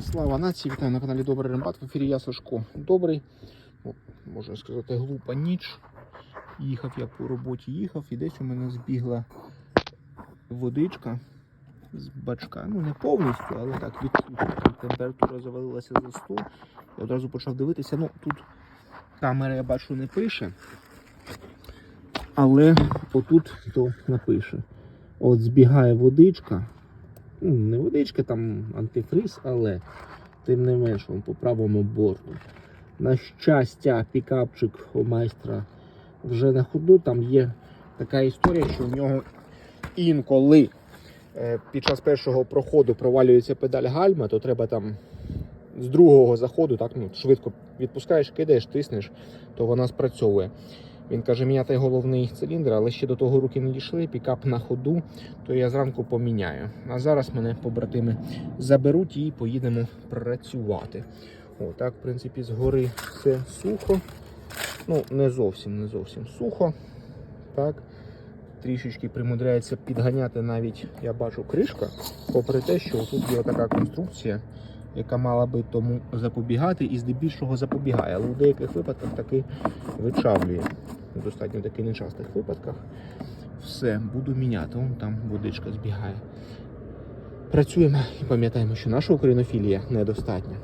Слава нації, вітаю на каналі Добрий Рембат. В ефірі я Сашко Добрий. О, можна сказати, глупа ніч. Їхав я по роботі, їхав і десь у мене збігла водичка з бачка. Ну не повністю, але так відсутня. Температура завалилася за 100. Я одразу почав дивитися. Ну тут камера я бачу не пише. Але отут то напише. От збігає водичка. Ну, не водичка, там антифриз, але тим не менш по правому борту. На щастя, пікапчик у майстра вже на ходу. Там є така історія, що в нього інколи е, під час першого проходу провалюється педаль гальма, то треба там з другого заходу так, ну, швидко відпускаєш, кидаєш, тиснеш, то вона спрацьовує. Він каже, міняти головний циліндр, але ще до того руки не дійшли, пікап на ходу, то я зранку поміняю. А зараз мене побратими заберуть і поїдемо працювати. О, так, в принципі, згори все сухо. Ну, не зовсім, не зовсім сухо. Так. Трішечки примудряється підганяти навіть, я бачу, кришка, попри те, що тут є така конструкція, яка мала би тому запобігати і здебільшого запобігає, але у деяких випадках таки вичавлює. У в таких нечастих випадках. Все, буду міняти. Вон там водичка збігає. Працюємо і пам'ятаємо, що наша українофілія недостатня.